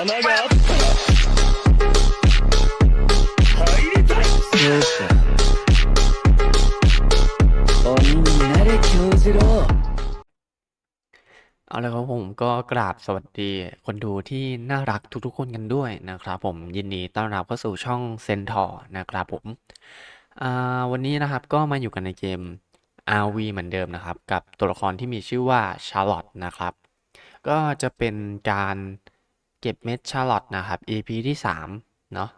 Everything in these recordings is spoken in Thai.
穴があった入りたいそうか鬼になれ京次郎 เอาละครับผมก็กราบสวัสดีคนดูที่น่ารักทุกๆคนกันด้วยนะครับผมยินดีต้อนรับเข้าสู่ช่องเซนทอร์นะครับผมอ่าวันนี้นะครับก็มาอยู่กันในเกม RV เหมือนเดิมนะครับ กับตัวละครที่มีชื่อว่าชาร์ลอตนะครับ ก็จะเป็นการ เก็บเม็ดชาร์ลอตนะครับ EP ที่3เนาะ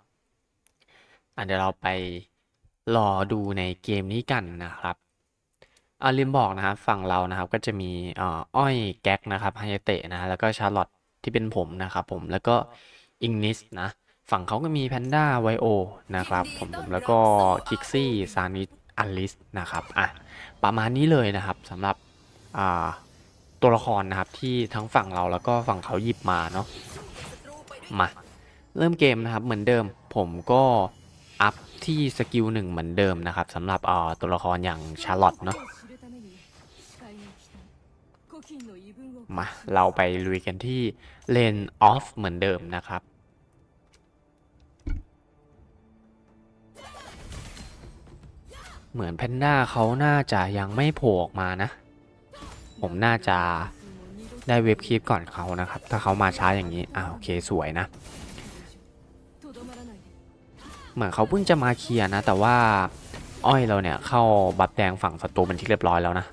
อะเดี๋ยวเราไปรอดูในเกมนี้กันนะครับอ่าลืมบอกนะครับฝั่งเรานะครับก็จะมีอ้อยแก๊กนะครับไฮเตะนะแล้วก็ชาร์ลอตที่เป็นผมนะครับผมแล้วก็อิงนิสนะฝั่งเขาก็มีแพนด้าไวโอนะครับผมผมแล้วก็คิกซี่ซานิสอัลลิสนะครับอะประมาณนี้เลยนะครับสำหรับตัวละครนะครับที่ทั้งฝั่งเราแล้วก็ฝั่งเขาหยิบมาเนาะ มาเริ่มเกมนะครับเหมือนเดิมผมก็อัพที่สกิลหนึ่งเหมือนเดิมนะครับสำหรับตัวละครอย่างชาร์ลอตเนาะมาเราไปลุยกันที่เลนออฟเหมือนเดิมนะครับ เหมือนแพนด้าเขาน่าจะยังไม่โผล่ออกมานะ ผมน่าจะ ได้เว็บคลิปก่อนเขานะครับ ถ้าเขามาช้าอย่างนี้อ่าโอเคสวยนะ เหมือนเขาเพิ่งจะมาเคลียร์นะ แต่ว่าอ้อยเราเนี่ยเข้าบัฟแดงฝั่งศัตรูเป็นที่เรียบร้อยแล้วนะ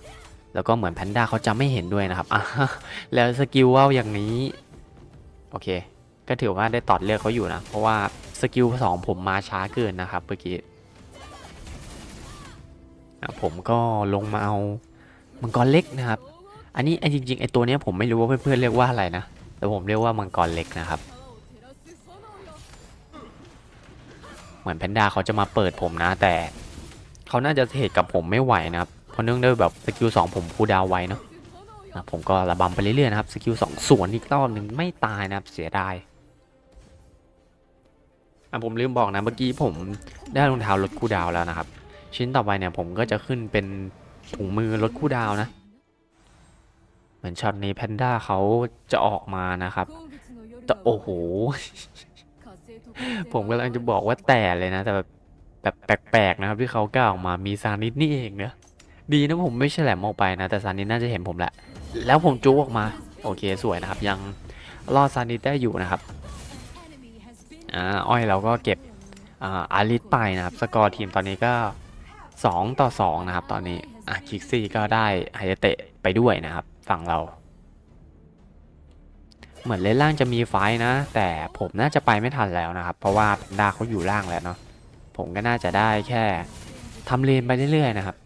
แล้วก็เหมือนแพนด้าเขาจะไม่เห็นด้วยนะครับอะแล้วสกิลว่าวอย่างนี้ โอเค ก็ถือว่าได้ตอดเลือกเขาอยู่นะ เพราะว่าสกิลสองผมมาช้าเกินนะครับเมื่อกี้อะผมก็ลงมาเอามังกรเล็กนะครับ อันนี้ไอ้จริงๆไอ้ตัวนี้ผมไม่รู้ว่าเพื่อนๆเรียกว่าอะไรนะ แต่ผมเรียกว่ามังกรเล็กนะครับ เหมือนแพนด้าเขาจะมาเปิดผมนะ แต่เขาน่าจะเทรดกับผมไม่ไหวนะครับ เพราะเนื่องด้วยแบบสกิลสองผมคูลดาวไว้เนาะนะผมก็ระบำไปเรื่อยๆนะครับสกิลสองสวนอีกรอบหนึ่งไม่ตายนะครับเสียดายอะผมลืมบอกนะเมื่อกี้ผมได้รองเท้าลดคูลดาวแล้วนะครับ ชิ้นต่อไปเนี่ยผมก็จะขึ้นเป็นถุงมือลดคูลดาวนะ มือนช็อตนี้แพนด้าเขาจะออกมานะครับแต่โอ้โห ผมกำลังจะบอกว่าแต่เลยนะ แต่แบบแบบแปลกๆนะครับ ที่เขากล้าออกมามีซานิดนี่เองเนอะดีนะผมไม่ใช่แหลมออกไปนะ แต่ซานิดน่าจะเห็นผมแหละ แล้วผมจุกออกมา โอเคสวยนะครับ ยังรอดซานิดได้อยู่นะครับอ่าอ้อยเราก็เก็บอ่าอาริสไปนะครับ สกอร์ทีมตอนนี้ก็ 2 ต่อ 2 นะครับ ตอนนี้อะคิกซี่ก็ได้ไฮเตะไปด้วยนะครับ ฝั่งเรา เหมือนเลนล่างจะมีไฟนะ แต่ผมน่าจะไปไม่ทันแล้วนะครับ เพราะว่าด้าเขาอยู่ล่างแล้วเนาะผมก็น่าจะได้แค่ทำเลนไปเรื่อยๆนะครับ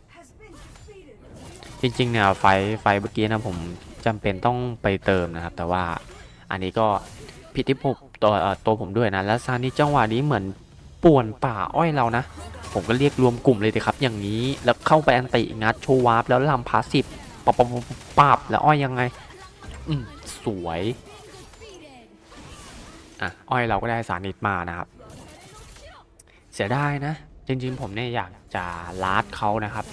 จริงๆเนี่ยไฟไฟเมื่อกี้นะผมจำเป็นต้องไปเติมนะครับ แต่ว่าอันนี้ก็ผิดที่ผมตัวตัวผมด้วยนะ แล้วซานี่จังหวะนี้เหมือนป่วนป่าอ้อยเรานะ ผมก็เรียกรวมกลุ่มเลยสิครับ อย่างนี้แล้วเข้าไปอันติงัดโชว์วาร์ปแล้วลำพาสซีฟปับ ปับปับปับแล้วอ้อยยังไง อืมสวย อะ อ้อยเราก็ได้สานิทมานะครับ เสียดายนะ จริงๆผมเนี่ยอยากจะลาดเขานะครับ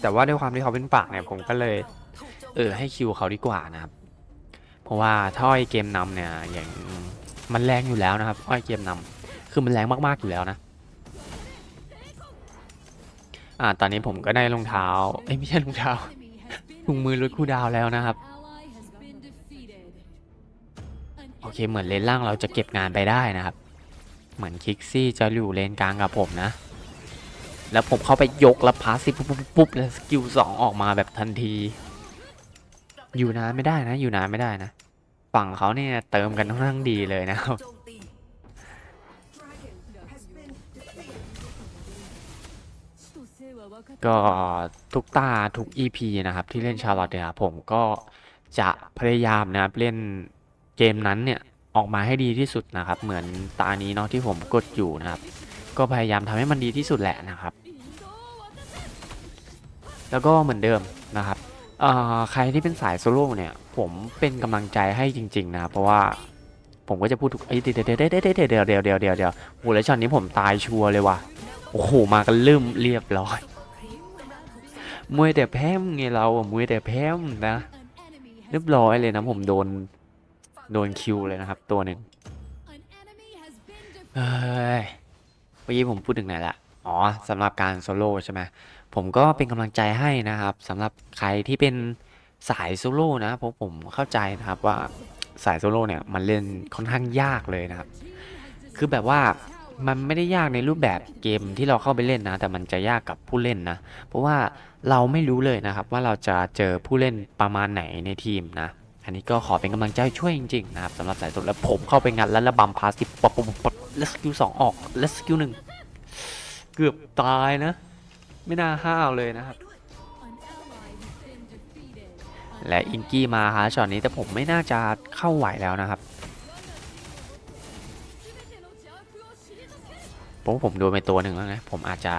แต่ว่าด้วยความที่เขาเป็นปากเนี่ยผมก็เลย เออให้คิวเขาดีกว่านะครับ เพราะว่าถ้าอ้อยเกมนำเนี่ยอย่างมันแรงอยู่แล้วนะครับ อ้อยเกมนำคือมันแรงมากๆอยู่แล้วนะ อ่า ตอนนี้ผมก็ได้รองเท้า เอ้ยไม่ใช่รองเท้า ถุงมือลดคู่ดาวแล้วนะครับ โอเค เหมือนเลนล่างเราจะเก็บงานไปได้นะครับ เหมือนคิกซี่จะอยู่เลนกลางกับผมนะ แล้วผมเข้าไปยกแล้วพาสิปุ๊บปุ๊บปุ๊บแล้วสกิลสองออกมาแบบทันที อยู่นานไม่ได้นะ อยู่นานไม่ได้นะ ฝั่งเขาเนี่ยเติมกันค่อนข้างดีเลยนะครับ ก็ทุกตาทุก EP นะครับ ที่เล่นชาร์ลอตเนี่ยผมก็จะพยายามนะครับเล่นเกมนั้นเนี่ยออกมาให้ดีที่สุดนะครับ เหมือนตานี้เนาะที่ผมกดอยู่นะครับ ก็พยายามทำให้มันดีที่สุดแหละนะครับ แล้วก็เหมือนเดิมนะครับเอ่อใครที่เป็นสายโซโล่เนี่ย ผมเป็นกำลังใจให้จริง ๆ นะเพราะว่าผมก็จะพูดทุกเอ้เดี๋ยวเดี๋ยวเดี๋ยวเดี๋ยวเดี๋ยวเดี๋ยวเดี๋ยวเดี๋ยวโหแล้วช็อตนี้ผมตายชัวร์เลยว่ะโอ้โหมากันลืมเรียบร้อย มวยแต่แพ้มไงเราอะมวยแต่แพ้มนะเรียบร้อยเลยนะผมโดน โดนคิวเลยนะครับ ตัวหนึ่งเฮ้ยเมื่อกี้ผมพูดถึงไหนละอ๋อสำหรับการโซโล่ใช่ไหมผมก็เป็นกำลังใจให้นะครับสำหรับใครที่เป็นสายโซโล่นะเพราะผมเข้าใจนะครับว่าสายโซโล่เนี่ยมันเล่นค่อนข้างยากเลยนะครับ คือแบบว่า มันไม่ได้ยากในรูปแบบเกมที่เราเข้าไปเล่นนะ แต่มันจะยากกับผู้เล่นนะ เพราะว่าเราไม่รู้เลยนะครับ ว่าเราจะเจอผู้เล่นประมาณไหนในทีมนะ อันนี้ก็ขอเป็นกำลังใจช่วยจริงๆนะครับสำหรับสายสุดแล้วผมเข้าไปงัดแล้วระบำพาสิบปปปแล้วสกิลสองออกแล้วสกิลหนึ่งเกือบตายนะ ไม่น่าห้าวเลยนะครับและอิงกี้มาฮะช็อตนี้แต่ผมไม่น่าจะเข้าไหวแล้วนะครับ ราะผมโดนไปตัวหนึ่งแล้วนะผมอาจจะ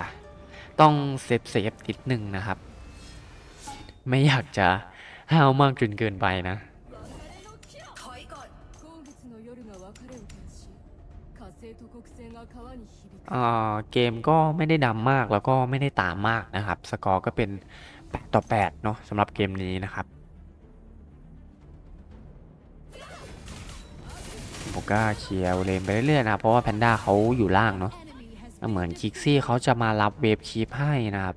ต้องเซฟเซฟนิดหนึ่งนะครับ ไม่อยากจะห้าวมากจนเกินไปนะเกมก็ไม่ได้ดำมากแล้วก็ไม่ได้ตามมากนะครับ สกอร์ก็เป็น 8 ต่อ 8 เนาะสำหรับเกมนี้นะครับ ผมก็เชียร์เลนไปเรื่อยๆนะ เพราะว่าแพนด้าเขาอยู่ล่างเนาะ เหมือนคิกซี่เขาจะมารับเวฟคีปให้นะครับ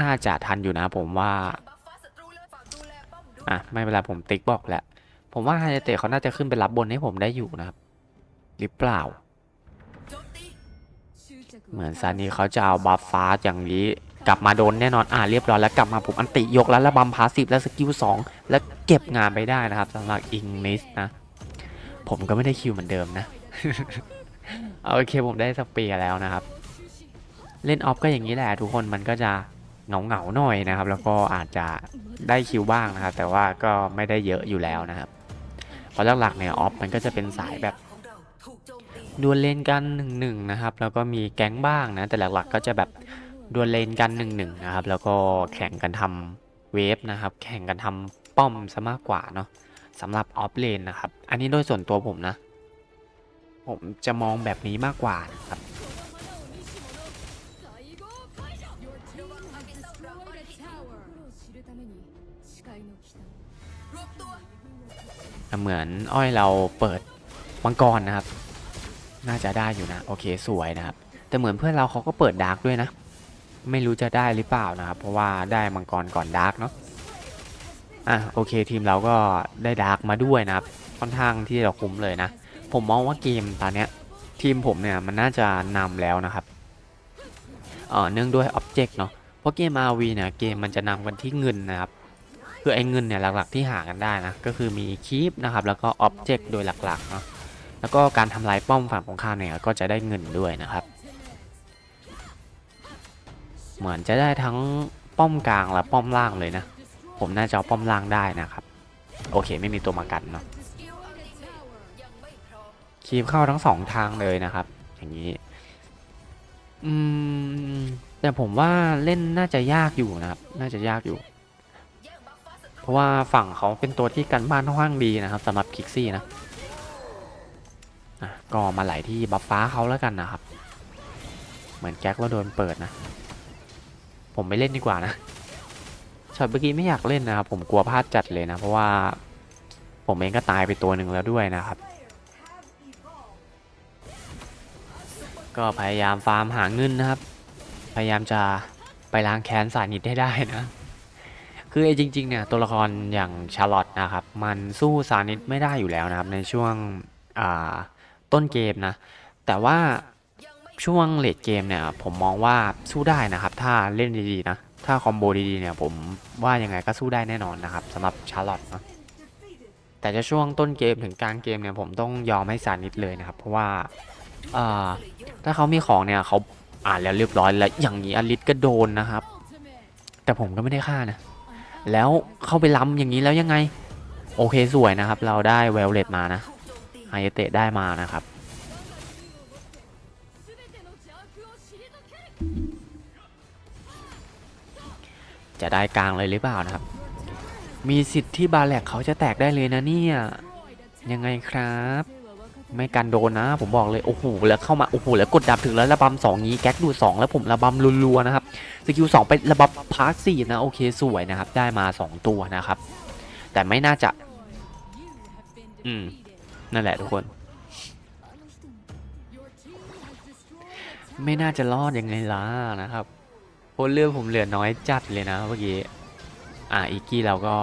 น่าจะทันอยู่นะผมว่า อะ ไม่เป็นไรผมติ๊กบอกแล้วผมว่าไฮเตะเขาน่าจะขึ้นไปรับบนให้ผมได้อยู่นะครับ หรือเปล่า เหมือนซานีเขาจะเอาบัฟฟ้าอย่างนี้ กลับมาโดนแน่นอน อ่าเรียบร้อยแล้วกลับมาผมอันติยกแล้วแล้วบัมพาสิบแล้วสกิลสองแล้วเก็บงานไปได้นะครับสำหรับอิงลิสนะ ผมก็ไม่ได้คิวเหมือนเดิมนะ โอเคผมได้สเปียร์แล้วนะครับ เล่นออฟก็อย่างนี้แหละทุกคนมันก็จะเหงาเหงาๆหน่อยนะครับ แล้วก็อาจจะได้คิวบ้างนะครับ แต่ว่าก็ไม่ได้เยอะอยู่แล้วนะครับ เพราะหลักๆเนี่ยออฟมันก็จะเป็นสายแบบดวลเลนกันหนึ่งหนึ่งนะครับ แล้วก็มีแก๊งบ้างนะ แต่หลักๆก็จะแบบดวลเลนกันหนึ่งหนึ่งนะครับ แล้วก็แข่งกันทำเวฟนะครับ แข่งกันทำป้อมซะมากกว่าเนาะสำหรับออฟเลนนะครับ อันนี้โดยส่วนตัวผมนะ ผมจะมองแบบนี้มากกว่านะครับ เหมือนอ้อยเราเปิดมังกรนะครับ น่าจะได้อยู่นะ โอเคสวยนะครับ แต่เหมือนเพื่อนเราเขาก็เปิดดาร์กด้วยนะ ไม่รู้จะได้หรือเปล่านะครับ เพราะว่าได้มังกรก่อนดาร์กเนาะอะโอเคทีมเราก็ได้ดาร์กมาด้วยนะครับ ค่อนข้างที่จะคุ้มเลยนะ ผมมองว่าเกมตอนเนี้ยทีมผมเนี่ยมันน่าจะนำแล้วนะครับเอ่อเนื่องด้วยอ็อบเจกต์เนาะเพราะเกม RV เนี่ยเกมมันจะนำกันที่เงินนะครับคือไอ้เงินเนี่ยหลักๆที่หากันได้นะก็คือมีคีปนะครับแล้วก็อ็อบเจกต์โดยหลักๆเนาะแล้วก็การทำลายป้อมฝั่งของข้ามเนี่ยก็จะได้เงินด้วยนะครับ เหมือนจะได้ทั้งป้อมกลางและป้อมล่างเลยนะ ผมน่าจะเอาป้อมล่างได้นะครับ โอเคไม่มีตัวมากันเนาะ คีบเข้าทั้งสองทางเลยนะครับ อย่างนี้ อืม แต่ผมว่าเล่นน่าจะยากอยู่นะครับ น่าจะยากอยู่ เพราะว่าฝั่งเขาเป็นตัวที่กันบ้านค่อนข้างดีนะครับสำหรับคิกซี่นะอะก็มาไหลที่บัฟฟ้าเขาแล้วกันนะครับ เหมือนแก๊กแล้วโดนเปิดนะ ผมไม่เล่นดีกว่านะช็อตเมื่อกี้ไม่อยากเล่นนะครับ ผมกลัวพลาดจัดเลยนะ เพราะว่าผมเองก็ตายไปตัวหนึ่งแล้วด้วยนะครับ ก็พยายามฟาร์มหาเงินนะครับ พยายามจะไปล้างแค้นสานิดให้ได้นะ คือไอ้จริงๆเนี่ยตัวละครอย่างชาร์ลอตนะครับ มันสู้ซานิสไม่ได้อยู่แล้วนะครับ ในช่วงต้นเกมนะ แต่ว่าช่วงเลดเกมเนี่ยผมมองว่าสู้ได้นะครับ ถ้าเล่นดีๆนะ ถ้าคอมโบดีๆเนี่ยผมว่ายังไงก็สู้ได้แน่นอนนะครับสำหรับชาร์ลอตนะแต่จะช่วงต้นเกมถึงกลางเกมเนี่ยผมต้องยอมให้ซานิสเลยนะครับ เพราะว่า อ่าถ้าเขามีของเนี่ยเขาอ่านแล้วเรียบร้อยแล้วอย่างนี้อลิสก็โดนนะครับ แต่ผมก็ไม่ได้ฆ่านะ แล้วเข้าไปล้ำอย่างนี้แล้วยังไง โอเคสวยนะครับ เราได้เวลเลตมานะไฮเตะได้มานะครับจะได้กลางเลยหรือเปล่านะครับ มีสิทธิ์ที่บาแลกเขาจะแตกได้เลยนะเนี่ย ยังไงครับ ไม่กันโดนนะ ผมบอกเลย โอ้โห แล้วเข้ามา โอ้โห แล้วกดดับถึงแล้วระบำสองงี้ แก๊กดูดสองแล้วผมระบำรัวๆนะครับ สกิลสองไประบำพาร์ทสี่นะ โอเค สวยนะครับ ได้มาสองตัวนะครับ แต่ไม่น่าจะ อืม นั่นแหละทุกคน ไม่น่าจะรอดยังไงล่ะนะครับเพราะเลือดผมเหลือน้อยจัดเลยนะเมื่อกี้ อ่าอีกกี้เราก็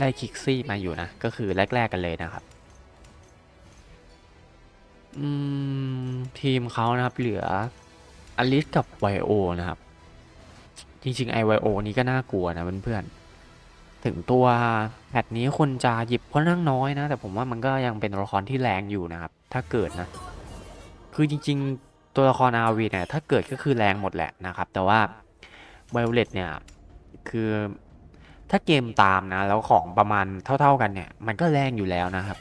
ได้คิกซี่มาอยู่นะ ก็คือแรก ๆ กันเลยนะครับ อืม ทีมเขานะครับ เหลืออลิสกับไวโอนะครับ จริงๆไอไวโอนี้ก็น่ากลัวนะเพื่อนๆถึงตัวแพทนี้คนจะหยิบค่อนข้างน้อยนะ แต่ผมว่ามันก็ยังเป็นตัวละครที่แรงอยู่นะครับ ถ้าเกิดนะ คือจริง ๆ ตัวละครอาวีเนี่ยถ้าเกิดก็คือแรงหมดแหละนะครับ แต่ว่าไวโอเลตเนี่ยคือถ้าเกมตามนะ แล้วของประมาณเท่า ๆกันเนี่ย มันก็แรงอยู่แล้วนะครับ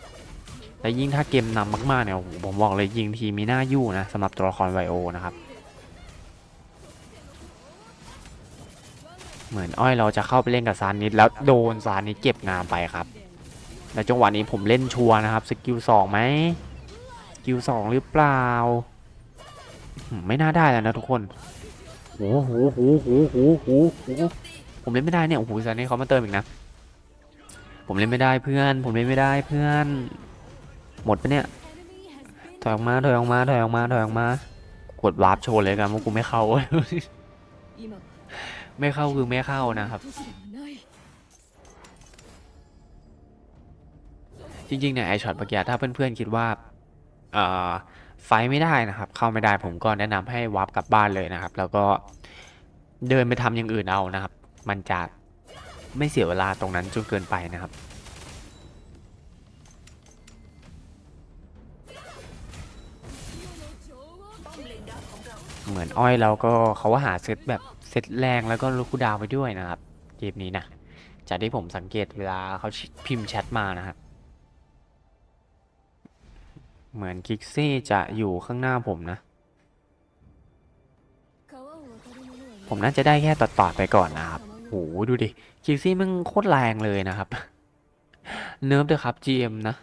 และยิ่งถ้าเกมนำมากๆเนี่ยผมบอกเลยยิงทีมีหน้ายู่นะสำหรับตัวละครไวโอนะครับ เหมือนอ้อยเราจะเข้าไปเล่นกับซานิดแล้วโดนซานิดเก็บงานไปครับและจังหวะนี้ผมเล่นชัวนะครับสกิลสองไหมสกิลสองหรือเปล่า ไม่น่าได้แล้วนะทุกคนโอ้โหโหโหโหโหโหผมเล่นไม่ได้เนี่ยโอ้โหซานี่เขามาเติมอีกนะ ผมเล่นไม่ได้เพื่อน ผมเล่นไม่ได้เพื่อน หมดปะเนี่ย ถอยออกมาถอยออกมาถอยออกมาถอยออกมากดวาร์ปโชว์เลยกันว่ากูไม่เข้า ไม่เข้าคือไม่เข้านะครับ จริงๆเนี่ยไอช็อตเมื่อกี้ถ้าเพื่อนๆคิดว่าไฟไม่ได้นะครับ เข้าไม่ได้ผมก็แนะนำให้วาร์ปกลับบ้านเลยนะครับ แล้วก็เดินไปทำอย่างอื่นเอานะครับ มันจะไม่เสียเวลาตรงนั้นจนเกินไปนะครับ เหมือนอ้อยเราก็เขาว่าหาเซตแบบเซตแรงแล้วก็ลูกคู่ดาวไปด้วยนะครับเกมนี้นะจากที่ผมสังเกตเวลาเขาพิมพ์แชทมานะครับเหมือนกิกซี่จะอยู่ข้างหน้าผมนะ ผมน่าจะได้แค่ตัดต่อไปก่อนนะครับโหดูดิกิกซี่มันโคตรแรงเลยนะครับ เนิร์ฟเด้อครับ GM นะ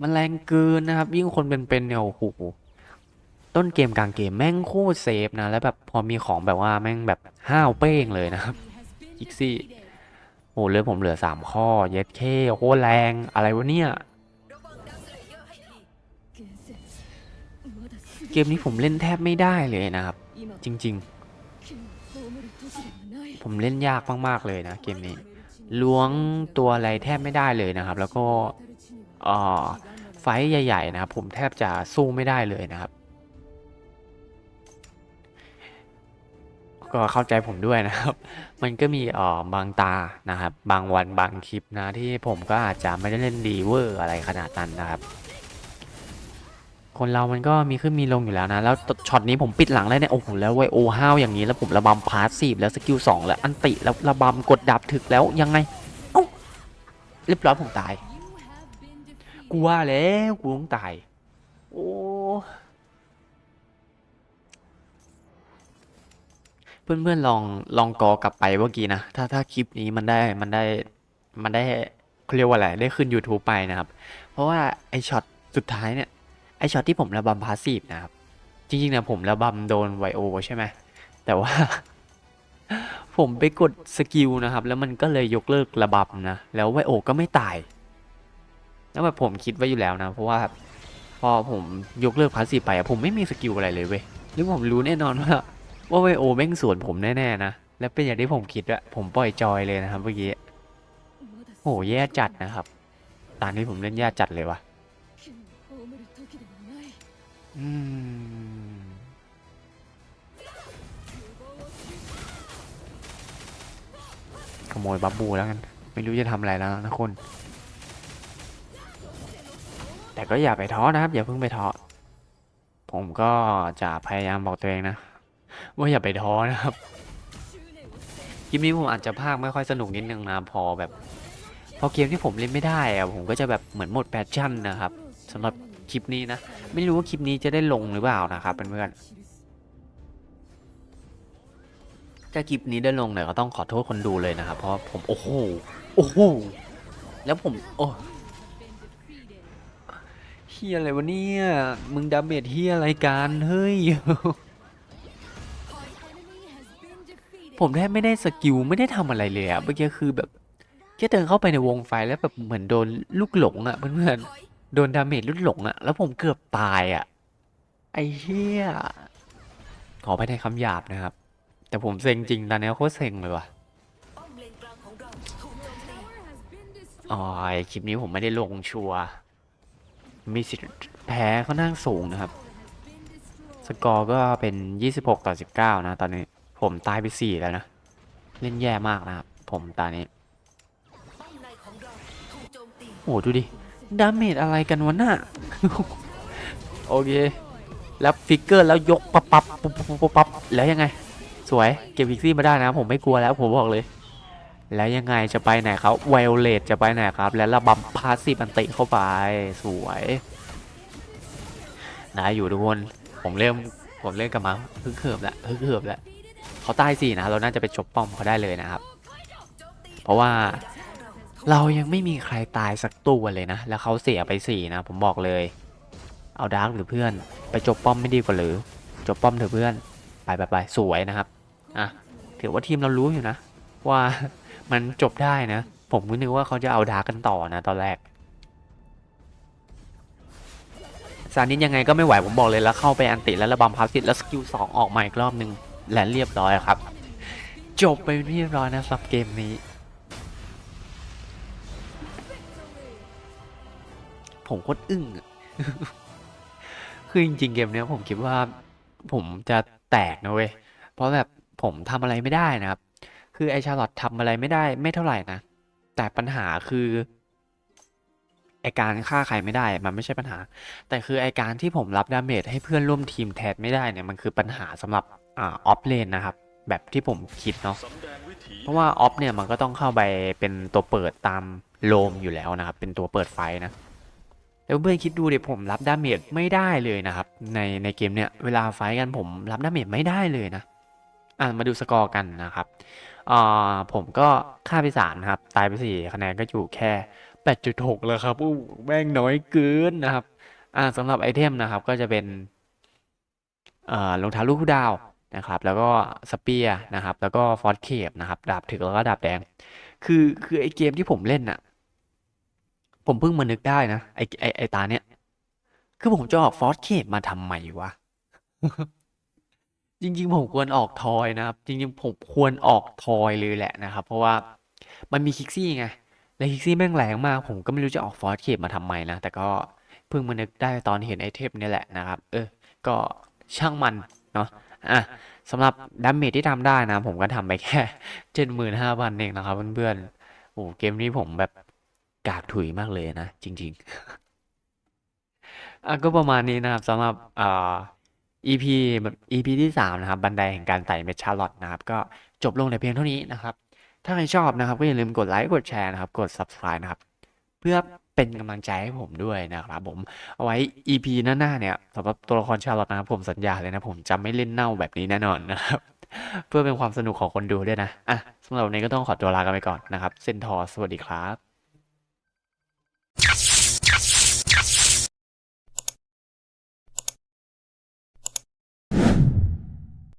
มันแรงเกินนะครับ ยิ่งคนเป็นๆเนี่ยโอ้โห ต้นเกมกลางเกมแม่งคู่เซฟนะ แล้วแบบพอมีของแบบว่าแม่งแบบห้าวเป้งเลยนะครับจิกซี่โอ้เลือผมเหลือ 3 ข้อ เย็ดเคโคตรแรงอะไรวะเนี่ย เกมนี้ผมเล่นแทบไม่ได้เลยนะครับ จริง ๆ ผมเล่นยากมาก ๆ เลยนะ เกมนี้ล้วงตัวอะไรแทบไม่ได้เลยนะครับ แล้วก็อ่าไฟใหญ่ ๆ นะครับ ผมแทบจะสู้ไม่ได้เลยนะครับ ก็เข้าใจผมด้วยนะครับ มันก็มีอ่อบางตานะครับ บางวันบางคลิปนะที่ผมก็อาจจะไม่ได้เล่นดีเวอร์อะไรขนาดนั้นนะครับ คนเรามันก็มีขึ้นมีลงอยู่แล้วนะ แล้วช็อตนี้ผมปิดหลังเลยเนี่ยโอ้โหแล้วไวโอห้าวอย่างนี้แล้วผมระบำพาสซีฟแล้วสกิลสองแล้วอันติแล้วระบำกดดับถึกแล้วยังไงเอ้าเรียบร้อยผมตาย You have been defeated. กูว่าแล้วกูต้องตาย โอ้ เพื่อนๆลองลองกอกลับไปเมื่อกี้นะ ถ้าถ้าคลิปนี้มันได้มันได้มันได้เขาเรียกว่าอะไรได้ขึ้น YouTube ไปนะครับ เพราะว่าไอช็อตสุดท้ายเนี่ยไอช็อตที่ผมระบำพาสซีฟนะครับ จริงๆนี่ยผมระบำโดนไวโอใช่ไหมแต่ว่า ผมไปกดสกิลนะครับ แล้วมันก็เลยยกเลิกระบำนะ แล้วไวโอก็ไม่ตาย แล้วแบบผมคิดไว้อยู่แล้วนะ เพราะว่าพอผมยกเลิกพาสซีฟไปผมไม่มีสกิลอะไรเลยเว้ยหรือผมรู้แน่นอนว่า ว่าไวโอแม่งสวนผมแน่ๆนะ แล้วเป็นอย่างที่ผมคิดอะผมปล่อยจอยเลยนะครับเมื่อกี้โหแย่จัดนะครับ ตอนที่ผมเล่นแย่จัดเลยวะ่ะขโมยบับบูแล้วกัน ไม่รู้จะทำอะไรแล้วนะคน แต่ก็อย่าไปท้อนะครับ อย่าเพิ่งไปท้อผมก็จะพยายามบอกตัวเองนะ ว่าอย่าไปท้อนะครับคลิปนี้ผมอาจจะพากไม่ค่อยสนุกนิดนึงนะพอแบบ พอเกมที่ผมเล่นไม่ได้อะผมก็จะแบบเหมือนหมดแพชชั่นนะครับสำหรับคลิปนี้นะ ไม่รู้ว่าคลิปนี้จะได้ลงหรือเปล่านะครับเพื่อนๆถ้าคลิปนี้ได้ลงเนี่ยก็ต้องขอโทษคนดูเลยนะครับ เพราะผมโอ้โหโอ้โหแล้วผมโอ้เฮียอะไรวะเนี่ย มึงดาเมจเฮียอะไรกัน เฮ้ย ผมแทบไม่ได้สกิลไม่ได้ทำอะไรเลยอะเมื่อกี้คือแบบแค่เดินเข้าไปในวงไฟแล้วแบบเหมือนโดนลูกหลงอะเพื่อนๆโดนดาเมจลูกหลงอะแล้วผมเกือบตายอะไอ้เหี้ยขอไปในคำหยาบนะครับ แต่ผมเซ็งจริงตอนนี้โคตรเซ็งเลยว่ะอ๋อไอคลิปนี้ผมไม่ได้ลงชัวมีสิทธิ์แพ้ค่อนข้างสูงนะครับ สกอร์ก็เป็น 26 ต่อ 19 นะตอนนี้ ผมตายไป4แล้วนะ เล่นแย่มากนะครับ ผมตอนนี้ป้อมในของเราถูกโจมตีโอ้ดูดิ ดาเมจอะไรกันวะน่ะโอเค แล้วฟิกเกอร์แล้วยกปับปับปุ๊บปุ๊บปุ๊บปั๊บแล้วยังไง สวยเก็บพิกซี่มาได้นะ ผมไม่กลัวแล้วผมบอกเลย แล้วยังไงจะไปไหนครับไวโอเลตจะไปไหนครับ แล้วระบำพาสซีฟอันติเข้าไป สวยได้อยู่ทุกคนผมเริ่มผมเล่นกับมังฮึกเหิบแล้วฮึกเหิบแล้ว เขาตายสี่นะ เราน่าจะไปจบป้อมเขาได้เลยนะครับ เพราะว่าเรายังไม่มีใครตายสักตัวเลยนะ แล้วเขาเสียไปสี่นะ ผมบอกเลย เอาดาร์กหรือเพื่อน ไปจบป้อมไม่ดีกว่าหรือ จบป้อมเถอะเพื่อน ไปไปไปสวยนะครับ อะ ถือว่าทีมเรารู้อยู่นะ ว่ามันจบได้นะ ผมก็นึกว่าเขาจะเอาดาร์กกันต่อนะ ตอนแรกซานิสยังไงก็ไม่ไหวผมบอกเลยแล้วเข้าไปอันติแล้วระบำพาสติแล้วสกิลสองออกมาอีกรอบหนึ่ง และเรียบร้อยครับ จบไปเป็นที่เรียบร้อยนะสำหรับเกมนี้ ผมโคตรอึ้งอะคือจริงๆเกมเนี้ยผมคิดว่า ผมจะแตกนะเว้ย เพราะแบบผมทำอะไรไม่ได้นะครับ คือไอชาร์ลอตทำอะไรไม่ได้ไม่เท่าไหร่นะ แต่ปัญหาคือไอการฆ่าใครไม่ได้มันไม่ใช่ปัญหา แต่คือไอการที่ผมรับดาเมจให้เพื่อนร่วมทีมแทนไม่ได้เนี่ยมันคือปัญหาสำหรับ อออฟเลนนะครับ แบบที่ผมคิดเนาะเพราะว่าออฟเนี่ยมันก็ต้องเข้าไปเป็นตัวเปิดตามโลมอยู่แล้วนะครับ เป็นตัวเปิดไฟนะแล้วเพื่อนคิดดูเดี๋ยวผมรับดาเมจไม่ได้เลยนะครับ ในในเกมเนี่ยเวลาไฟกันผมรับดาเมจไม่ได้เลยนะอะมาดูสกอร์กันนะครับอ่าผมก็ฆ่าไปสามนะครับ ตายไปสี่คะแนนก็อยู่แค่แปดจุดหกแล้วครับอู้แม่งน้อยเกินนะครับอ่าสำหรับไอเทมนะครับก็จะเป็นอ่อรองเท้าลูกดาว นะครับ แล้วก็สเปียร์นะครับ แล้วก็ฟอสเคปนะครับ ดาบถึกแล้วก็ดาบแดง คือคือไอเกมที่ผมเล่นน่ะ ผมเพิ่งมานึกได้นะไอไอไอตาเนี้ย คือผมจะออกฟอสเคปมาทำไมวะ จริง ๆ ผมควรออกทอยนะครับ จริง ๆ ผมควรออกทอยเลยแหละนะครับ เพราะว่ามันมีคิกซี่ไง และคิกซี่แม่งแรงมาก ผมก็ไม่รู้จะออกฟอสเคปมาทำไมนะ แต่ก็เพิ่งมานึกได้ตอนเห็นไอเทมนี่แหละนะครับ เออ ก็ช่างมันเนาะ อะสำหรับดาเมจที่ทำได้นะ ผมก็ทำไปแค่เจ็ดหมื่นห้าพันเองนะครับเพื่อนๆโอ้เกมนี้ผมแบบกากถุยมากเลยนะ จริง ๆอะก็ประมาณนี้นะครับสำหรับอ่า EP EP ที่สามนะครับ บันไดแห่งการไต่เมชชาร์ลอตนะครับ ก็จบลงแต่เพียงเท่านี้นะครับ ถ้าใครชอบนะครับ ก็อย่าลืมกดไลค์กดแชร์นะครับ กด subscribe นะครับ เพื่อ เป็นกำลังใจให้ผมด้วยนะครับผมเอาไว้ EP หน้าๆเนี่ยสำหรับตัวละครชาลอตนะครับผมสัญญาเลยนะ ผมจะไม่เล่นเน่าแบบนี้แน่นอนนะครับ เพื่อเป็นความสนุกของคนดูด้วยนะอะสำหรับวันนี้ก็ต้องขอตัวลากันไปก่อนนะครับ เซนทอสวัสดีครับ